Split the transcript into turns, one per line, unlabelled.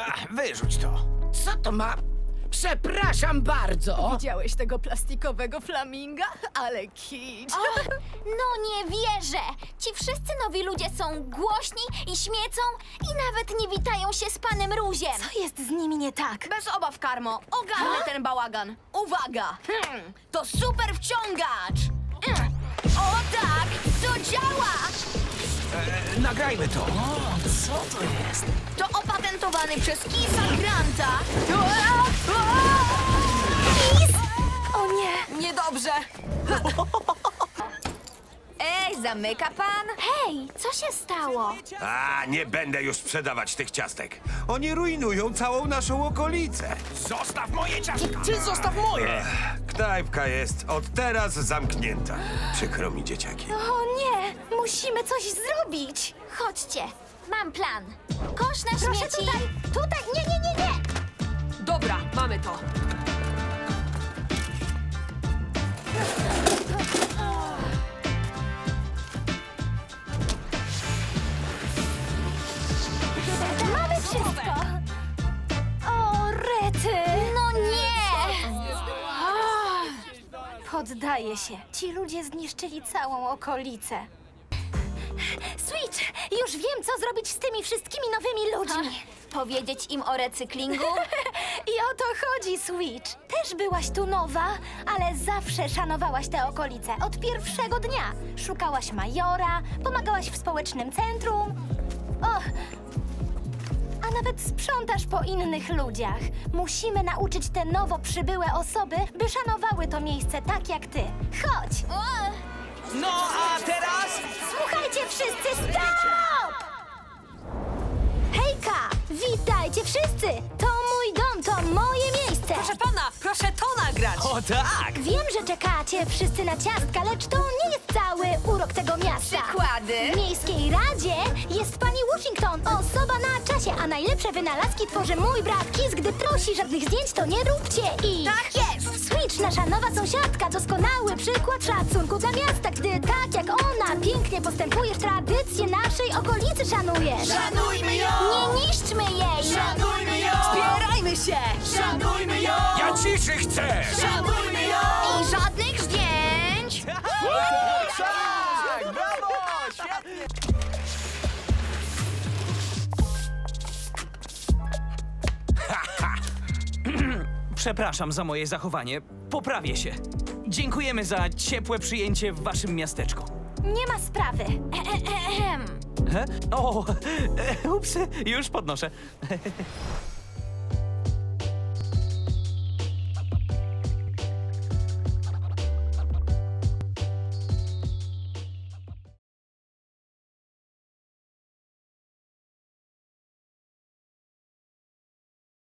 Ach, wyrzuć to.
Co to ma? Przepraszam bardzo.
Widziałeś tego plastikowego flaminga? Ale kicz.
No nie wierzę! Ci wszyscy nowi ludzie są głośni i śmiecą i nawet nie witają się z panem Ruziem.
Co jest z nimi nie tak?
Bez obaw, Karmo. Ogarnę ten bałagan. Uwaga! Hmm, to super wciągacz! Hmm. O tak! To
nagrajmy to.
To opatentowany przez Kisa Granta.
O nie!
Niedobrze. Ej, zamyka pan?
Hej, co się stało?
A, nie będę już sprzedawać tych ciastek. Oni rujnują całą naszą okolicę.
Zostaw moje ciastka.
Ty zostaw moje.
Knajpka jest od teraz zamknięta. Przykro mi, dzieciaki.
O nie! Musimy coś zrobić!
Chodźcie, mam plan. Kosz na
Proszę
śmieci.
tutaj! Tutaj! Nie, nie, nie, nie!
Dobra, mamy to.
Mamy wszystko! Poddaję się. Ci ludzie zniszczyli całą okolicę. Switch! Już wiem, co zrobić z tymi wszystkimi nowymi ludźmi.
Powiedzieć im o recyklingu?
I o to chodzi, Switch. Też byłaś tu nowa, ale zawsze szanowałaś te okolice. Od pierwszego dnia. Szukałaś majora, pomagałaś w społecznym centrum. Och, nawet sprzątasz po innych ludziach. Musimy nauczyć te nowo przybyłe osoby, by szanowały to miejsce tak jak ty. Chodź!
No, a teraz?
Słuchajcie wszyscy, stop! Hejka! Witajcie wszyscy! To mój dom, to moje miejsce!
Proszę pana, proszę to nagrać.
O tak.
Wiem, że czekacie wszyscy na ciastka, lecz to nie jest cały urok tego miasta.
Przykłady?
Miejskiej Washington, osoba na czasie, a najlepsze wynalazki tworzy mój brat Kiss. Gdy prosi żadnych zdjęć, to nie róbcie ich.
Tak jest!
Switch, nasza nowa sąsiadka, doskonały przykład szacunku dla miasta, gdy tak jak ona pięknie postępujesz, tradycje naszej okolicy szanujesz.
Szanujmy ją!
nie niszczmy jej!
Szanujmy ją!
Zbierajmy się!
Szanujmy ją! Ja ciszy chcę! Szanujmy Przepraszam za moje zachowanie. Poprawię się. Dziękujemy za ciepłe przyjęcie w waszym miasteczku.
Nie ma sprawy.
Ehem.
He? O, e, ups, już podnoszę.